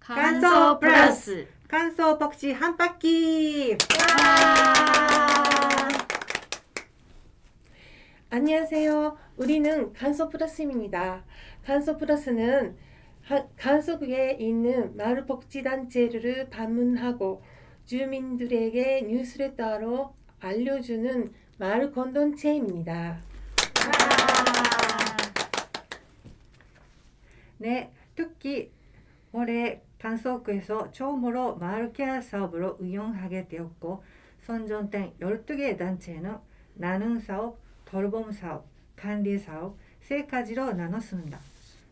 간소 플러스. 간소 복지 한 바퀴. 안녕하세요. 우리는 간소 플러스입니다. 간소 플러스는 하- 간소국에 있는 마을 복지 단체를 방문하고 주민들에게 뉴스레터로 알려주는 마을 공동체입니다. 네, 특히 올해 간소국에서 처음으로 마을 케어 사업을 운영하게 되었고 선정된 12개 단체는 나눔 사업, 돌봄 사업, 관리 사업 세 가지로 나눴습니다.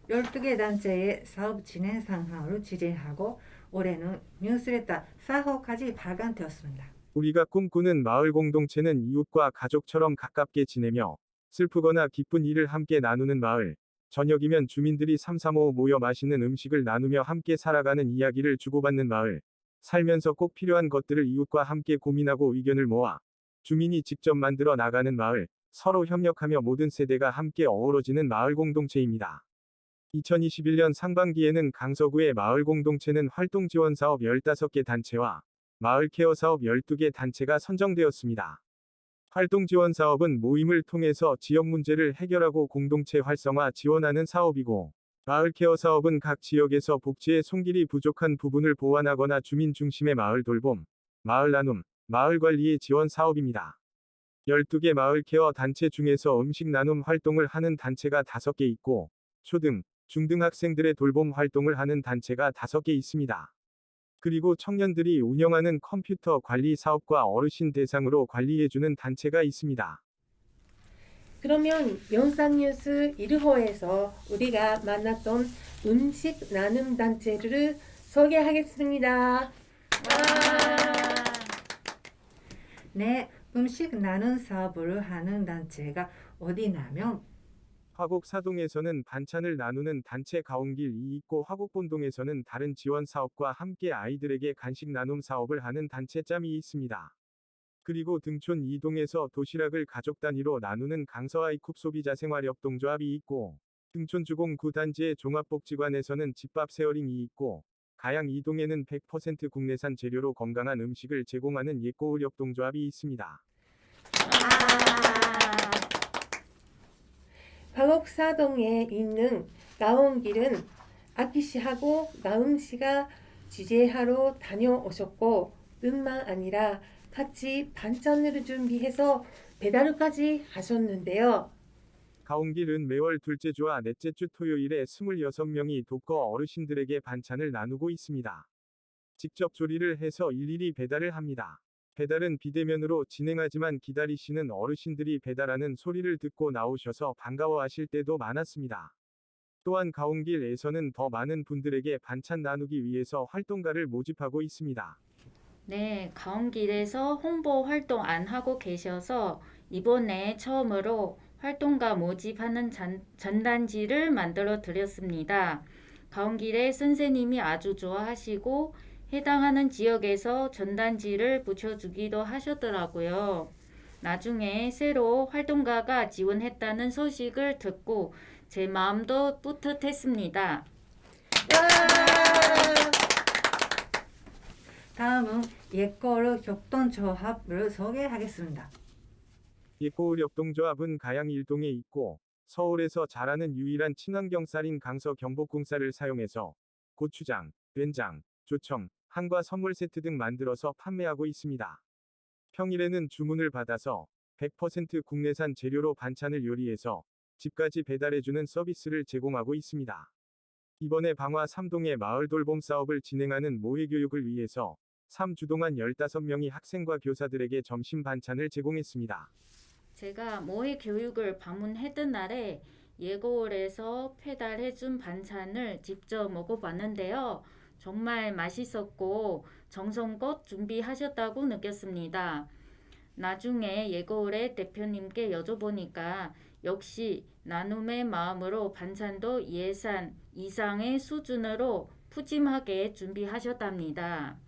12개 단체의 사업 진행 상황을 지지하고 올해는 뉴스레터 4호까지 발간되었습니다. 우리가 꿈꾸는 마을 공동체는 이웃과 가족처럼 가깝게 지내며 슬프거나 기쁜 일을 함께 나누는 마을. 저녁이면 주민들이 삼삼오오 모여 맛있는 음식을 나누며 함께 살아가는 이야기를 주고받는 마을. 살면서 꼭 필요한 것들을 이웃과 함께 고민하고 의견을 모아 주민이 직접 만들어 나가는 마을. 서로 협력하며 모든 세대가 함께 어우러지는 마을 공동체입니다. 2021년 상반기에는 강서구의 마을 공동체는 활동 지원 사업 15개 단체와 마을 케어 사업 12개 단체가 선정되었습니다. 활동 지원 사업은 모임을 통해서 지역 문제를 해결하고 공동체 활성화 지원하는 사업이고, 마을 케어 사업은 각 지역에서 복지의 손길이 부족한 부분을 보완하거나 주민 중심의 마을 돌봄, 마을 나눔, 마을 관리의 지원 사업입니다. 12개 마을 케어 단체 중에서 음식 나눔 활동을 하는 단체가 5개 있고, 초등, 중등 학생들의 돌봄 활동을 하는 단체가 5개 있습니다. 그리고 청년들이 운영하는 컴퓨터 관리 사업과 어르신 대상으로 관리해주는 단체가 있습니다. 그러면 영상 뉴스 1호에서 우리가 만났던 음식 나눔 단체를 소개하겠습니다. 네, 음식 나눔 사업을 하는 단체가 어디냐면 화곡 사동에서는 반찬을 나누는 단체 가온길 이 있고 화곡본동에서는 다른 지원 사업과 함께 아이들에게 간식 나눔 사업을 하는 단체 짬이 있습니다. 그리고 등촌 이동에서 도시락을 가족 단위로 나누는 강서아이쿱 소비자생활협동조합이 있고 등촌 주공 구단지의 종합복지관에서는 집밥 세어링이 있고 가양 이동에는 100% 국내산 재료로 건강한 음식을 제공하는 예꼬울협동조합이 있습니다. 화곡사동에 있는 나온길은 아키 씨하고 나은 씨가 지제하러 다녀오셨고 뿐만 아니라 같이 반찬을 준비해서 배달까지 하셨는데요. 가온길은 매월 둘째 주와 넷째 주 토요일에 26명이 독거 어르신들에게 반찬을 나누고 있습니다. 직접 조리를 해서 일일이 배달을 합니다. 배달은 비대면으로 진행하지만 기다리시는 어르신들이 배달하는 소리를 듣고 나오셔서 반가워하실 때도 많았습니다. 또한 가온길에서는 더 많은 분들에게 반찬 나누기 위해서 활동가를 모집하고 있습니다. 네, 가온길에서 홍보 활동 안 하고 계셔서 이번에 처음으로 활동가 모집하는 전, 전단지를 만들어 드렸습니다. 가온길에 선생님이 아주 좋아하시고 해당하는 지역에서 전단지를 붙여주기도 하셨더라고요. 나중에 새로 활동가가 지원했다는 소식을 듣고 제 마음도 뿌듯했습니다. 다음은 예거르 협동조합을 소개하겠습니다. 예꼬울협동조합은 가양 일동에 있고 서울에서 자라는 유일한 친환경 쌀인 강서 경복궁 쌀을 사용해서 고추장, 된장, 조청, 한과 선물 세트 등 만들어서 판매하고 있습니다. 평일에는 주문을 받아서 100% 국내산 재료로 반찬을 요리해서 집까지 배달해주는 서비스를 제공하고 있습니다. 이번에 방화 3동의 마을 돌봄 사업을 진행하는 모의 교육을 위해서 3주 동안 15명이 학생과 교사들에게 점심 반찬을 제공했습니다. 제가 모의 교육을 방문했던 날에 예고홀에서 배달해준 반찬을 직접 먹어봤는데요. 정말 맛있었고 정성껏 준비하셨다고 느꼈습니다. 나중에 예고홀의 대표님께 여쭤보니까 역시 나눔의 마음으로 반찬도 예산 이상의 수준으로 푸짐하게 준비하셨답니다.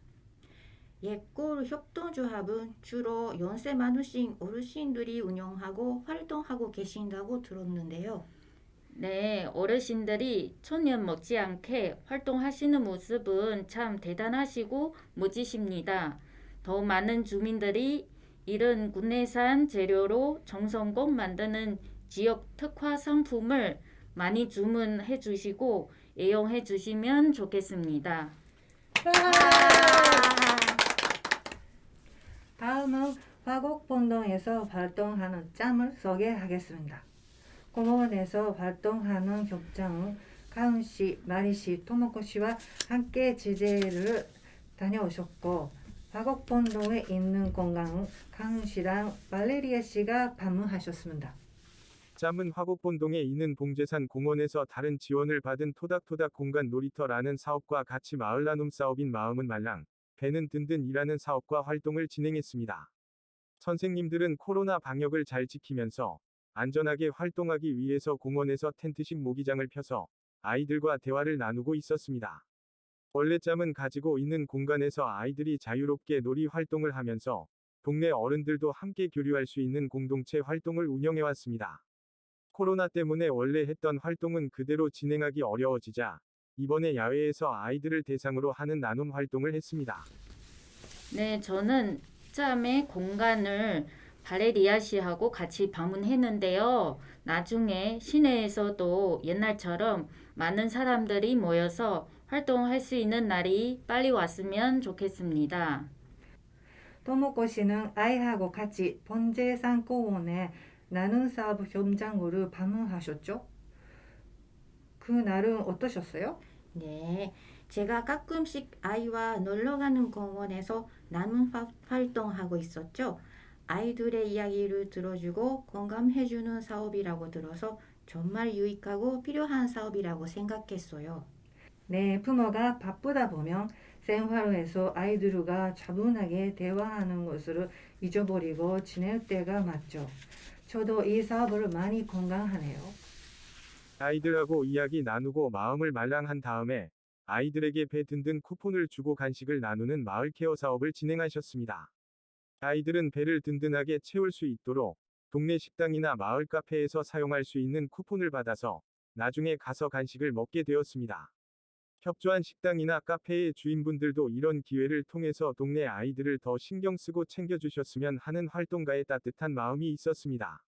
옛골 협동조합은 주로 연세 많으신 어르신들이 운영하고 활동하고 계신다고 들었는데요. 네, 어르신들이 천년 못지않게 활동하시는 모습은 참 대단하시고 멋지십니다. 더 많은 주민들이 이런 국내산 재료로 정성껏 만드는 지역 특화 상품을 많이 주문해 주시고 애용해 주시면 좋겠습니다. 다음은 화곡본동에서 활동하는 짬을 소개하겠습니다. 공원에서 활동하는 격장은 가은 씨, 마리 씨, 토모코 씨와 함께 지제를 다녀오셨고 화곡본동에 있는 공간은 가은 씨랑 발레리아 씨가 방문하셨습니다. 짬은 화곡본동에 있는 봉제산 공원에서 다른 지원을 받은 토닥토닥 공간 놀이터라는 사업과 같이 마을 나눔 사업인 마음은 말랑, 배는 든든이라는 사업과 활동을 진행했습니다. 선생님들은 코로나 방역을 잘 지키면서 안전하게 활동하기 위해서 공원에서 텐트식 모기장을 펴서 아이들과 대화를 나누고 있었습니다. 원래 짬은 가지고 있는 공간에서 아이들이 자유롭게 놀이 활동을 하면서 동네 어른들도 함께 교류할 수 있는 공동체 활동을 운영해 왔습니다. 코로나 때문에 원래 했던 활동은 그대로 진행하기 어려워지자 이번에 야외에서 아이들을 대상으로 하는 나눔 활동을 했습니다. 네, 저는 짬의 공간을 바레리아 씨하고 같이 방문했는데요. 나중에 시내에서도 옛날처럼 많은 사람들이 모여서 활동할 수 있는 날이 빨리 왔으면 좋겠습니다. 토모코 씨는 아이하고 같이 본제산 공원에 나눔 사업 현장으로 방문하셨죠? 그 날은 어떠셨어요? 네, 제가 가끔씩 아이와 놀러 가는 공원에서 나눔 화- 활동하고 있었죠. 아이들의 이야기를 들어주고 공감해주는 사업이라고 들어서 정말 유익하고 필요한 사업이라고 생각했어요. 네, 부모가 바쁘다 보면 생활에서 아이들과 차분하게 대화하는 것을 잊어버리고 지낼 때가 많죠. 저도 이 사업을 많이 건강하네요. 아이들하고 이야기 나누고 마음을 말랑한 다음에 아이들에게 배 든든 쿠폰을 주고 간식을 나누는 마을 케어 사업을 진행하셨습니다. 아이들은 배를 든든하게 채울 수 있도록 동네 식당이나 마을 카페에서 사용할 수 있는 쿠폰을 받아서 나중에 가서 간식을 먹게 되었습니다. 협조한 식당이나 카페의 주인분들도 이런 기회를 통해서 동네 아이들을 더 신경 쓰고 챙겨주셨으면 하는 활동가의 따뜻한 마음이 있었습니다.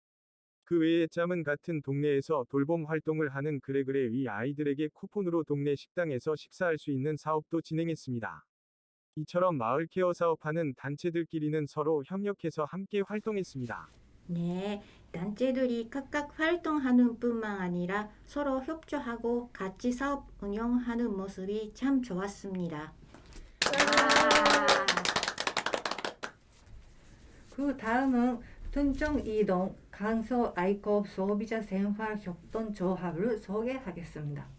그 외에 짬은 같은 동네에서 돌봄 활동을 하는 그래그래 위 아이들에게 쿠폰으로 동네 식당에서 식사할 수 있는 사업도 진행했습니다. 이처럼 마을 케어 사업하는 단체들끼리는 서로 협력해서 함께 활동했습니다. 네, 단체들이 각각 활동하는 뿐만 아니라 서로 협조하고 같이 사업 운영하는 모습이 참 좋았습니다. 그 다음은 tun정 이동 강서 아이컵 소비자 생활 협동 조합을 소개하겠습니다.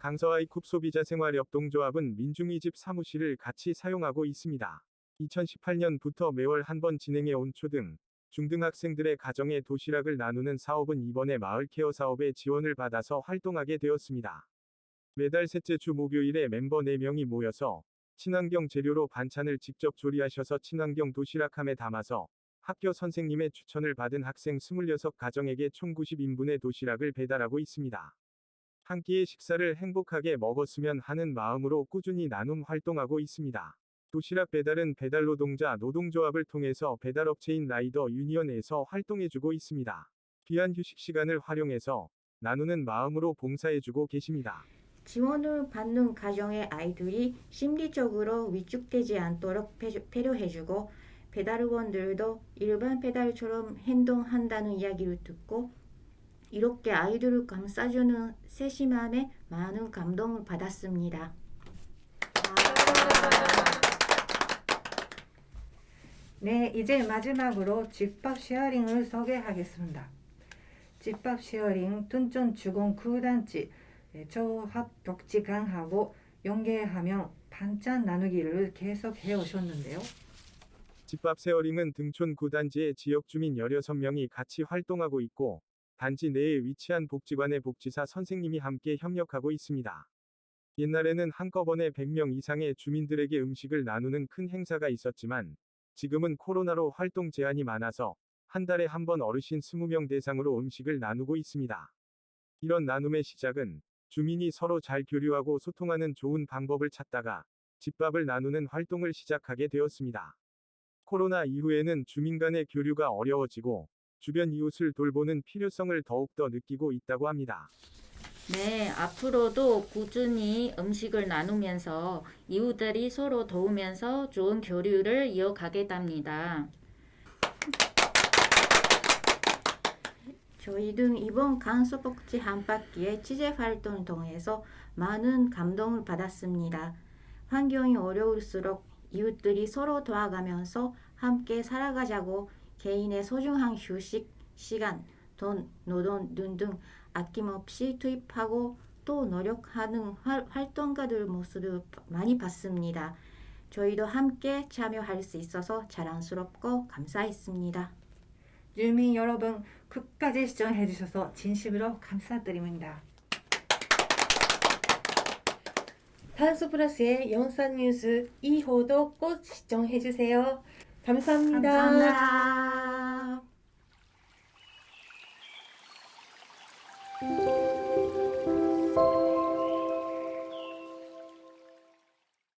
강서아이쿱 소비자 생활협동조합은 민중이 집 사무실을 같이 사용하고 있습니다. 2018년부터 매월 한 번 진행해 온 초등, 중등학생들의 가정에 도시락을 나누는 사업은 이번에 마을 케어 사업의 지원을 받아서 활동하게 되었습니다. 매달 셋째 주 목요일에 멤버 4명이 모여서 친환경 재료로 반찬을 직접 조리하셔서 친환경 도시락함에 담아서 학교 선생님의 추천을 받은 학생 26가정에게 총 90인분의 도시락을 배달하고 있습니다. 한 끼의 식사를 행복하게 먹었으면 하는 마음으로 꾸준히 나눔 활동하고 있습니다. 도시락 배달은 배달 노동자 노동조합을 통해서 배달업체인 라이더 유니언에서 활동해주고 있습니다. 귀한 휴식 시간을 활용해서 나누는 마음으로 봉사해주고 계십니다. 지원을 받는 가정의 아이들이 심리적으로 위축되지 않도록 배- 배려해주고 배달원들도 일반 배달처럼 행동한다는 이야기를 듣고 이렇게 아이들을 감싸주는 세심함에 많은 감동을 받았습니다. 네, 이제 마지막으로 집밥 쉐어링을 소개하겠습니다. 집밥 쉐어링 둔촌 주공 구단지 조합 벽지 강하고 연계하며 반찬 나누기를 계속 해 오셨는데요. 집밥 세어링은 등촌 구단지의 지역 주민 16명이 같이 활동하고 있고 단지 내에 위치한 복지관의 복지사 선생님이 함께 협력하고 있습니다. 옛날에는 한꺼번에 100명 이상의 주민들에게 음식을 나누는 큰 행사가 있었지만 지금은 코로나로 활동 제한이 많아서 한 달에 한 번 어르신 20명 대상으로 음식을 나누고 있습니다. 이런 나눔의 시작은 주민이 서로 잘 교류하고 소통하는 좋은 방법을 찾다가 집밥을 나누는 활동을 시작하게 되었습니다. 코로나 이후에는 주민 간의 교류가 어려워지고 주변 이웃을 돌보는 필요성을 더욱더 느끼고 있다고 합니다. 네, 앞으로도 꾸준히 음식을 나누면서 이웃들이 서로 도우면서 좋은 교류를 이어가겠답니다. 저희는 이번 간소복지 한바퀴의 취재 활동을 통해서 많은 감동을 받았습니다. 환경이 어려울수록 이웃들이 서로 도와가면서 함께 살아가자고 개인의 소중한 휴식 시간, 돈, 노동 등등 아낌없이 투입하고 또 노력하는 활- 활동가들 모습을 많이 봤습니다. 저희도 함께 참여할 수 있어서 자랑스럽고 감사했습니다. 주민 여러분 끝까지 시청해 주셔서 진심으로 감사드립니다. 탄소 플러스의 영상 뉴스 2호도 꼭 시청해 주세요. 감사합니다. 감사합니다.